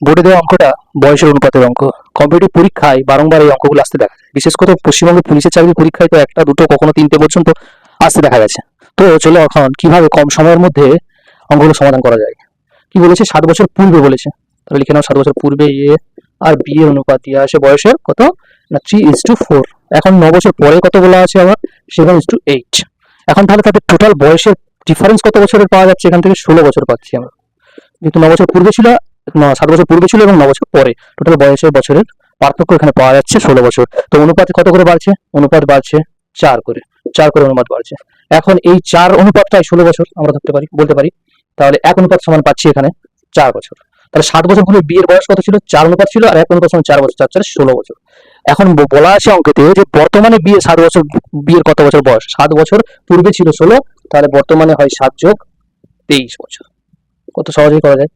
বোর্ডে দেওয়া অঙ্কটা বয়সের অনুপাতের অঙ্ক। কম্পিটিভ পরীক্ষায় বারংবার এই অঙ্কগুলো আসতে দেখা যায়। বিশেষ করে পশ্চিমবঙ্গের পুলিশের চাকরির পরীক্ষায় তো একটা, দুটো, কখনো তিনটে পর্যন্ত আসতে দেখা গেছে। তো চলো এখন কীভাবে কম সময়ের মধ্যে অঙ্কগুলো সমাধান করা যায়। কি বলেছে? সাত বছর পূর্বে বলেছে। তাহলে লিখে নাও, সাত বছর পূর্বে এ আর বি এর অনুপাত দিয়ে আসে। বয়সের কত? না থ্রি ইস টু ফোর এখন ন বছর পরে কত বলা আছে আবার? সেভেন ইস টু এইট এখন তাহলে তাদের টোটাল বয়সের ডিফারেন্স কত বছরের পাওয়া যাচ্ছে? এখান থেকে ষোলো বছর পাচ্ছি আমরা। যেহেতু ন বছর পূর্বে ছিল সাত বছর পূর্বে ছিল এবং ন বছর পরে। টোটাল বয়সের বছরের পার্থক্য এখানে পাওয়া যাচ্ছে ষোলো বছর। তো অনুপাত কত করে বাড়ছে? অনুপাত বাড়ছে চার করে। চার করে অনুপাত বাড়ছে। এখন এই চার অনুপাতটাই ষোলো বছর আমরা ধরতে পারি, বলতে পারি। তাহলে এক অনুপাত সমান পাচ্ছি এখানে চার বছর। তাহলে সাত বছর পূর্বে বিয়ের বয়স কত ছিল? চার অনুপাত ছিল আর এক অনুপাত সমান চার বছর, চার চার ষোলো বছর। এখন বলা আছে অঙ্কেতে যে বর্তমানে বিয়ে সাত বছর বিয়ের কত বছর বয়স? সাত বছর পূর্বে ছিল ষোলো, তাহলে বর্তমানে হয় সাত যোগ তেইশ বছর। কত সহজেই করা যায়?